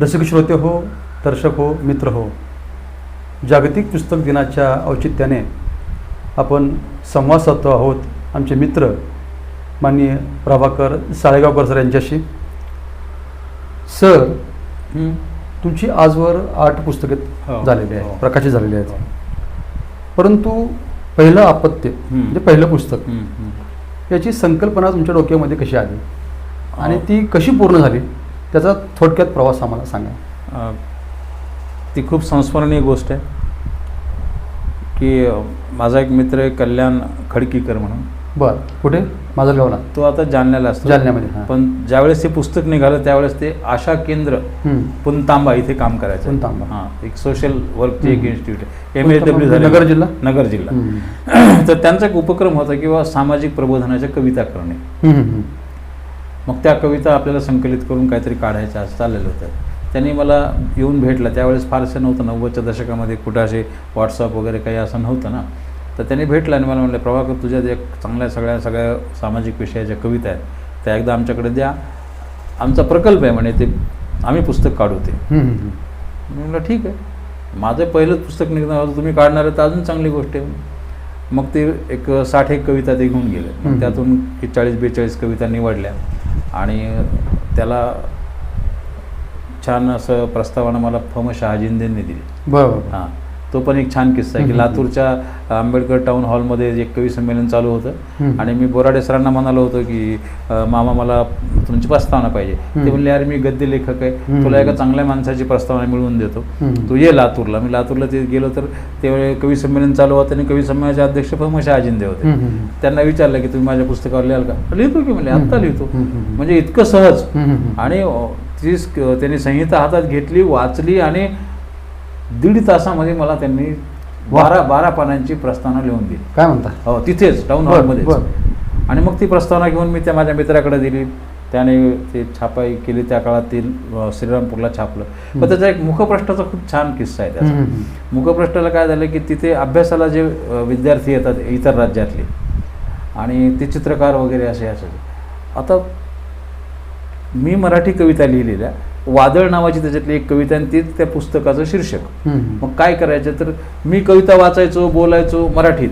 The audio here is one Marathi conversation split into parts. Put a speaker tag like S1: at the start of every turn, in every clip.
S1: रसिक श्रोते हो दर्शक हो मित्र हो जागतिक पुस्तक दिनाच्या औचित्याने आपण संवाद साधतो आहोत आमचे मित्र माननीय प्रभाकर साळेगावकर सर यांच्याशी. सर तुमची आजवर आठ पुस्तके
S2: हो.
S1: झालेली आहेत
S2: हो.
S1: प्रकाशित झालेली आहेत. परंतु पहिलं अपत्य म्हणजे पहिलं पुस्तक याची संकल्पना तुमच्या डोक्यामध्ये कशी आली? आणि
S2: हो.
S1: ती कशी पूर्ण झाली? त्याचा थोडक्यात प्रवास आम्हाला सांगा
S2: ती खूप संस्मरणीय गोष्ट आहे की माझा एक मित्र आहे कल्याण खडकीकर म्हणून
S1: बरं कुठे माजलगावला
S2: तो आता जालन्याला असतो
S1: जालन्यामध्ये.
S2: पण ज्यावेळेस ते पुस्तक निघालं त्यावेळेस ते आशा केंद्र. पुनतांबा इथे काम करायचं
S1: पुनतांबा.
S2: हां एक सोशल वर्कचे एक. इन्स्टिट्यूट आहे एम एस डब्ल्यू
S1: नगर जिल्हा?
S2: नगर जिल्हा. तर त्यांचा एक उपक्रम होता किंवा सामाजिक प्रबोधनाच्या कविता करणे. मग त्या कविता आपल्याला संकलित करून काहीतरी काढायच्या असं चाललेलं होतं. त्यांनी मला येऊन भेटला. त्यावेळेस फारसं नव्हतं. नव्वदच्या दशकामध्ये कुठं असे व्हॉट्सअप वगैरे काही असं नव्हतं ना. तर त्यांनी भेटला आणि मला म्हणलं प्रभाकर तुझ्या ज्या चांगल्या सगळ्या सगळ्या सामाजिक विषयाच्या कविता आहेत त्या एकदा आमच्याकडे द्या. आमचा प्रकल्प आहे म्हणे ते आम्ही पुस्तक काढू ते.
S1: हम्म, हम्म.
S2: मी म्हणलं ठीक आहे. माझं पहिलंच पुस्तक निघणार होतं. तुम्ही काढणार तर अजून चांगली गोष्ट आहे. मग ते एक साठ एक कविता ते घेऊन गेले. त्यातून चाळीस बेचाळीस कविता निवडल्या. आणि त्याला छान असं प्रस्तावना मला फम शहाजिंदेंनी दिली.
S1: बरं बरं
S2: हां. तो पण एक छान किस्सा आहे की. लातूरच्या आंबेडकर टाऊन हॉलमध्ये एक कवी संमेलन चालू होतं. आणि मी बोराडे सरांना म्हणालो होतो की मामा मला तुमची प्रस्तावना पाहिजे. ते म्हणले अरे मी गद्य लेखक आहे. तुला एका चांगल्या माणसाची प्रस्तावना मिळवून देतो. तू ये लातूरला मी लातूरला ते गेलो तर त्यावेळी कवी संमेलन चालू होतं आणि कवी संमेलनाचे अध्यक्ष फमशा अजिंदे होते.
S1: त्यांना
S2: विचारलं की तुम्ही माझ्या पुस्तकावर लिहाल का लिहितो की म्हणजे आत्ता. लिहितो. म्हणजे इतकं सहज. आणि ती त्यांनी संहिता हातात घेतली वाचली आणि दीड तासामध्ये मला त्यांनी. बारा बारा पानांची प्रस्तावना लिहून दिली
S1: काय म्हणता
S2: हो तिथेच
S1: बरं,
S2: हॉलमध्ये. आणि मग ती प्रस्तावना घेऊन मी त्या माझ्या मित्राकडे दिली त्याने ते छापाई केली त्या काळात ते श्रीरामपूरला छापलं. पण त्याचा एक मुखपृष्ठाचा खूप छान किस्सा आहे त्याचा. मुखपृष्ठाला काय झालं की तिथे अभ्यासाला जे विद्यार्थी येतात इतर राज्यातले आणि ते चित्रकार वगैरे असे असायचे आता मी मराठी कविता लिहिलेल्या वादळ नावाची त्याच्यातली एक कविता आणि तीच त्या पुस्तकाचं शीर्षक. मग काय करायचं? तर मी कविता वाचायचो बोलायचो मराठीत.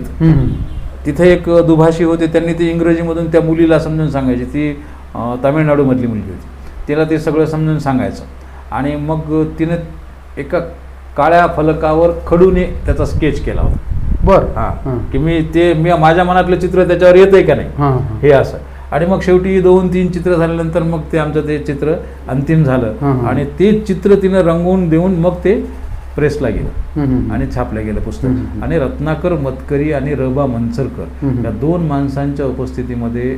S2: तिथे एक दुभाषी होते त्यांनी ती इंग्रजीमधून त्या मुलीला समजून सांगायची. ती तामिळनाडूमधली मुलगी होती. तिला ते सगळं समजून सांगायचं. आणि मग तिने एका काळ्या फलकावर खडूने त्याचा स्केच केला होता.
S1: बरं.
S2: हां. की मी ते मी माझ्या मनातलं चित्र त्याच्यावर येतंय का नाही.
S1: हे
S2: असं. आणि मग शेवटी दोन तीन चित्र झाल्यानंतर मग ते आमचं ते चित्र अंतिम झालं. आणि ते चित्र तिनं रंगवून देऊन मग ते प्रेसला गेलं. आणि छापलं गेलं पुस्तक. आणि रत्नाकर मतकरी आणि रबा मनसरकर. या दोन माणसांच्या उपस्थितीमध्ये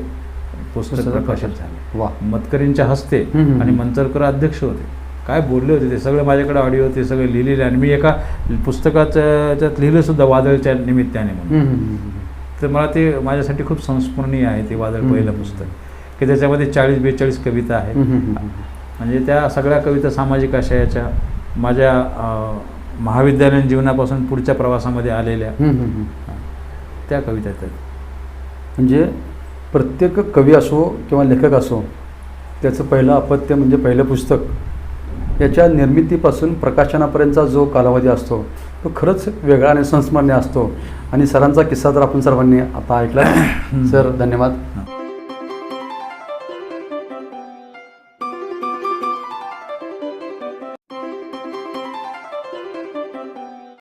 S2: पुस्तक प्रकाशित. झालं
S1: वा
S2: मतकरींच्या हस्ते. आणि मनसरकर अध्यक्ष होते काय बोलले होते ते सगळे माझ्याकडे ऑडिओ ते सगळे लिहिलेले आणि मी एका पुस्तकाच्या लिहिलं सुद्धा वादळच्या निमित्ताने म्हणून. तर मला ते माझ्यासाठी खूप संस्मरणीय आहे ते वादळ. पहिलं पुस्तक की त्याच्यामध्ये चाळीस बेचाळीस कविता आहेत. म्हणजे त्या सगळ्या कविता सामाजिक आशयाच्या माझ्या महाविद्यालयीन जीवनापासून पुढच्या प्रवासामध्ये आलेल्या. त्या कविता आहेत
S1: म्हणजे प्रत्येक कवी असो किंवा लेखक असो त्याचं पहिलं अपत्य म्हणजे पहिलं पुस्तक याच्या निर्मितीपासून प्रकाशनापर्यंतचा जो कालावधी असतो तो खरंच वेगळा आणि संस्मरणीय असतो. आणि सरांचा किस्सा तर आपण सर्वांनी आता ऐकला सर धन्यवाद.